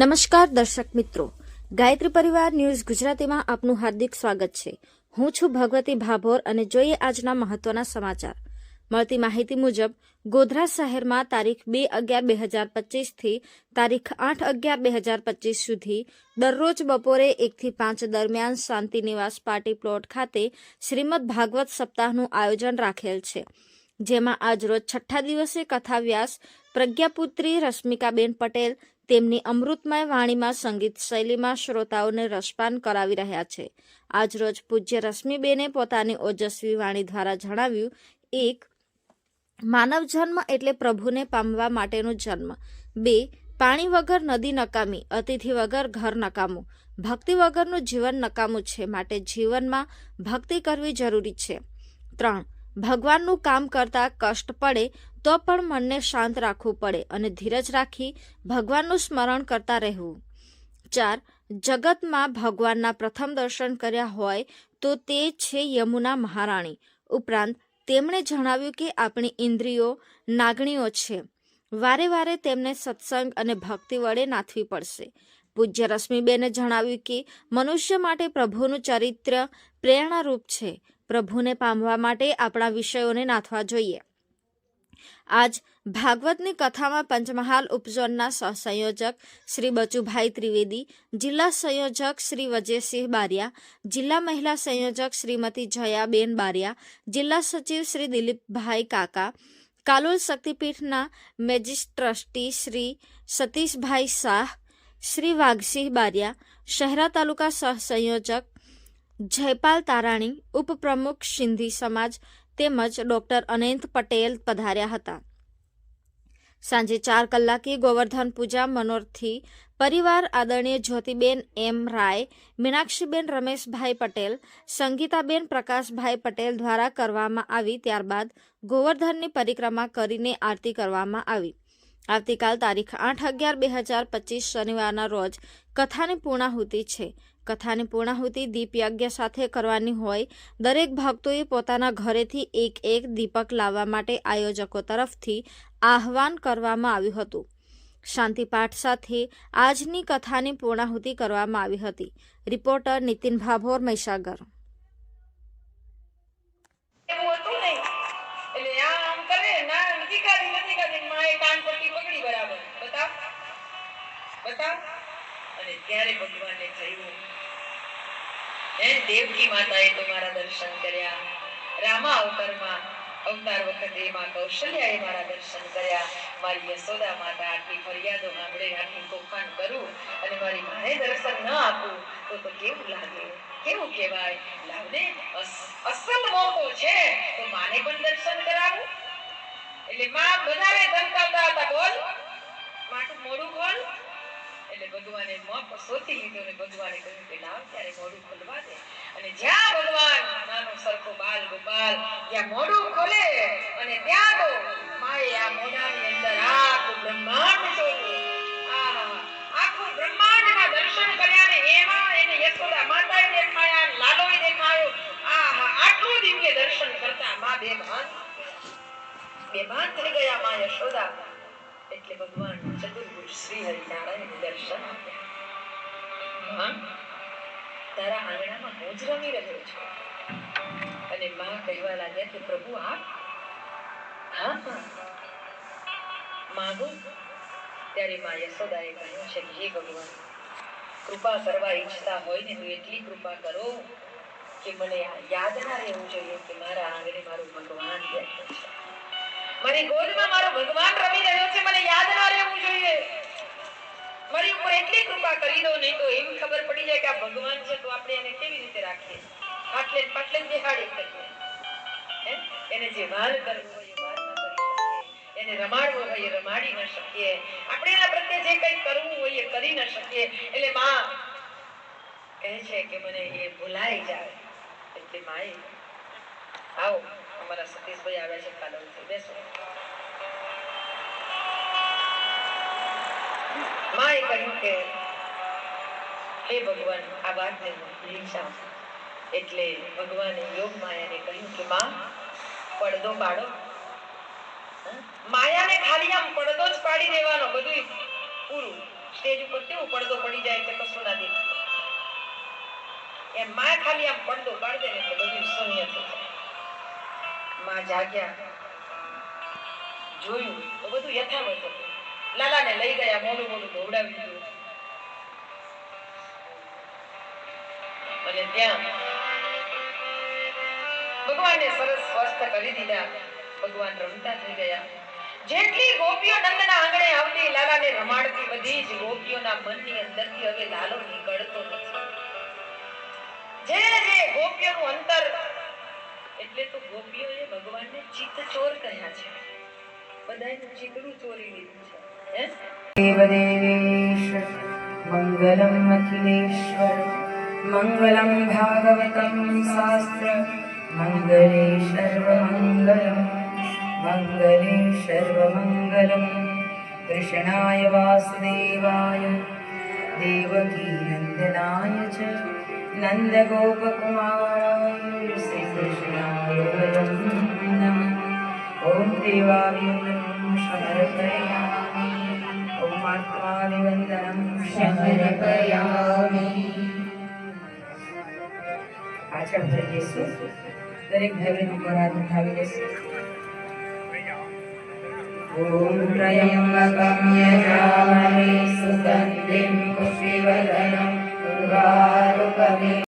નમસ્કાર દર્શક મિત્રો. ગાયત્રી પરિવાર ન્યૂઝ ગુજરાતીમાં આપનું હાર્દિક સ્વાગત છે. હું છું ભગવતી ભાભોર અને જોઈએ આજના મહત્વના સમાચાર. મળતી માહિતી મુજબ, ગોધરા શહેરમાં તારીખ બે અગિયાર બે હજાર પચીસથી તારીખ આઠ અગિયાર બે હજાર પચીસ સુધી દરરોજ બપોરે એકથી પાંચ દરમિયાન શાંતિ નિવાસ પાર્ટી પ્લોટ ખાતે શ્રીમદ ભાગવત સપ્તાહનું આયોજન રાખેલ છે. જેમાં આજરોજ છઠ્ઠા દિવસે કથા વ્યાસ પ્રજ્ઞાપુત્રી રશ્મિકાબેન પટેલ તેમની અમૃતમય વાણીમાં સંગીત શૈલીમાં શ્રોતાઓને રસપાન કરાવી રહ્યા છે. આજરોજ પૂજ્ય રશ્મિબેને પોતાની ઓજસ્વી વાણી દ્વારા જણાવ્યું, એક, માનવ જન્મ એટલે પ્રભુને પામવા માટેનો જન્મ. બે, પાણી વગર નદી નકામી, અતિથિ વગર ઘર નકામું. ભક્તિ વગરનું જીવન નકામું છે, માટે જીવનમાં ભક્તિ કરવી જરૂરી છે. ત્રણ, ભગવાનનું કામ કરતા કષ્ટ પડે તો પણ મનને શાંત રાખવું પડે અને ધીરજ રાખી ભગવાનનું સ્મરણ કરતા રહેવું. ચાર, જગતમાં ભગવાનના પ્રથમ દર્શન કર્યા હોય તો તે છે યમુના મહારાણી. ઉપરાંત, તેમણે જણાવ્યું કે આપણી ઇન્દ્રિયો નાગણીઓ છે. વારે વારે તેમને સત્સંગ અને ભક્તિ વડે નાથવી પડશે. પૂજ્ય રશ્મિબેને જણાવ્યું કે મનુષ્ય માટે પ્રભુનું ચરિત્ર પ્રેરણારૂપ છે. પ્રભુને પામવા માટે આપણા વિષયોને નાથવા જોઈએ. આજ ભાગવતની કથામાં પંચમહાલ ઉપઝોનના સહસંયોજક શ્રી બચુભાઈ ત્રિવેદી, જિલ્લા સંયોજક શ્રી વજયસિંહ બારિયા, જિલ્લા મહિલા સંયોજક શ્રીમતી જયાબેન બારિયા, જિલ્લા સચિવ શ્રી દિલીપભાઈ કાકા, કાલોલ શક્તિપીઠના મેજિસ્ટ્રસ્ટી શ્રી સતીશભાઈ શાહ, શ્રી વાઘસિંહ બારિયા, શહેરા તાલુકા સહસંયોજક જયપાલ તારાણી, ઉપપ્રમુખ સિંધી સમાજ તેમજ ડોક્ટર અનંત પટેલ પધાર્યા હતા. સાંજે ચાર કલાકે ગોવર્ધન પૂજા મનોરથી પરિવાર આદરણીય જ્યોતિબેન એમ રાય, મીનાક્ષીબેન રમેશભાઈ પટેલ, સંગીતાબેન પ્રકાશભાઈ પટેલ દ્વારા કરવામાં આવી ત્યારબાદ ગોવર્ધનની પરિક્રમા કરીને આરતી કરવામાં આવી. આવતીકાલ તારીખ આઠ અગિયાર બે હજાર પચીસ શનિવારના રોજ કથાની પૂર્ણાહુતિ છે. કથાની પૂર્ણાહુતિ દીપયજ્ઞ સાથે કરવાની હોય, દરેક ભક્તોએ પોતાના ઘરેથી એક એક દીપક લાવવા માટે આયોજકો તરફથી આહવાન કરવામાં આવ્યું હતું. શાંતિપાઠ સાથે આજની કથાની પૂર્ણાહુતિ કરવામાં આવી હતી. રિપોર્ટર નીતિન ભાભોર, મહીસાગર. કરે ના, નથી ખાધી નથી ખાધી. માએ કાન પરથી પકડી બરાબર. બતાવ. બતાવ. અને ત્યારે ભગવાને કહ્યું, હે દેવકી માતાએ તમારા દર્શન કર્યા. રામા અવતારમાં અવતાર વખતે માં કૌશલ્યાએ મારા દર્શન કર્યા. મારી યશોદા માતા આટલી ફરિયાદો સાંભળે આટલી તોફાન કરું અને મારી માને દર્શન ન આપું, તો તો કેવું લાગે? કેવું કહેવાય? લાવને અસ- અસલ મોકો છે. તો માને પણ દર્શન કરાવું? એટલે માં બધાને ધમકાવતા હતા બોલ. માટું મોડું ખોલ. એટલે ભગવાને મોકો શોધી લીધો અને ભગવાને કહ્યું કે લાવ ત્યારે મોડું ખોલવા દે. અને જ્યાં ભગવાન નાનો સરખો બાલ ગોપાલ જ્યાં મોડું ખોલે અને ત્યાં તો માએ આ મોઢાની અંદર આખું બ્રહ્માંડ જોયું. આખું બ્રહ્માંડના દર્શન કર્યા ને એમાં એને યશોદા માતાએ દેખાયા લાલોય દેખાયો. આ આટલું દિવ્ય દર્શન કરતા માં બેભાન બેભાન થઈ ગયા માં યશોદા. એટલે ભગવાન ચતુર્ભુજ શ્રી હરિનારાયણ દર્શન આપ્યા. તારા આંગણામાં હું જ રમી રહ્યો છું. અને માં કહેવા લાગ્યા કે પ્રભુ આપ હા હા માગો? ત્યારે માં યશોદાએ કહ્યું છે હે ભગવાન, કૃપા કરવા ઈચ્છતા હોય ને તું એટલી કૃપા કરો કે મને યાદ ના રહેવું જોઈએ કે મારા આંગણે મારું ભગવાન બેઠો છે. મારી ગોદમાં મારો ભગવાન રમી રહ્યો છે, મને યાદ ના રહેવું જોઈએ. મારી ઉપર એટલી કૃપા કરી દો નહીં તો એમ ખબર પડી જાય કે આ ભગવાન છે, તો આપણે એને કેવી રીતે રાખીએ? આટલે પાટલે બેહાડી કરીએ? એને જે વાલ કરવો હોય એને રમાડવો હોય એ રમાડી ન શકીએ. આપણે એના પ્રત્યે જે કંઈ કરવું હોય એ કરી ન શકીએ. એટલે માં કહે છે કે મને એ ભૂલાઈ જાય. એટલે માએ આવો. અમારા સતીશભાઈ આવ્યા છે કાલોલથી બેસો. માએ કહ્યું કે, હે ભગવાન, આ વાતને ભૂલી એટલે ભગવાને યોગ માયાને કહ્યું કે, માં, પડદો પાડો? માયાને ખાલી આમ પડદો જ પાડી દેવાનો બધું પૂરું. સ્ટેજ ઉપર કેવું પડદો પડી જાય એટલે કશું ના દેખાય. એમ માં ખાલી આમ પડદો પાડી દે ને બધું શૂન્ય થઈ જાય. માં જાગ્યા. જોયું, તો બધું યથાવત હતું. લાલાને લઈ ગયા મોડું મોડું દોડાવી દીધું. અને ત્યાં ભગવાને સરસ સ્વસ્થ કરી દીધા. ભગવાન રમતા થઈ ગયા. જેટલી ગોપીઓ નંદના આંગણે આવતી, લાલાને રમાડતી બધી જ ગોપીઓના મનની અંદરથી હવે લાલો નીકળતો નથી. જે જે ગોપીઓનું અંતર એટલે તો ગોપીઓએ ભગવાનને ચિત્ત ચોર કહ્યા છે. બધાનું ચિતડું ચોરી લીધું છે. દેવદેવેશ્વર મંગલમ અખિલેશ્વર, મંગલમ ભાગવતમ શાસ્ત્ર, મંગલે સર્વમંગલમ મંગલે સર્વમંગલમ. કૃષ્ણાય વાસુદેવાય, દેવકી નંદનાય ચ, નંદગોપકુમારાય. ॐ देवाभिवन्दनं समर्पयामि ॐ आत्माभिवन्दनं સમર્પયામિ પાછળ થઈ જઈશું દરેક ભાઈબંધ ઉપર હાથ ઉઠાવી લેશું ॐ त्र्यम्बकं यजामहे सुगन्धिं पुष्टिवर्धनं उर्वारुकमिव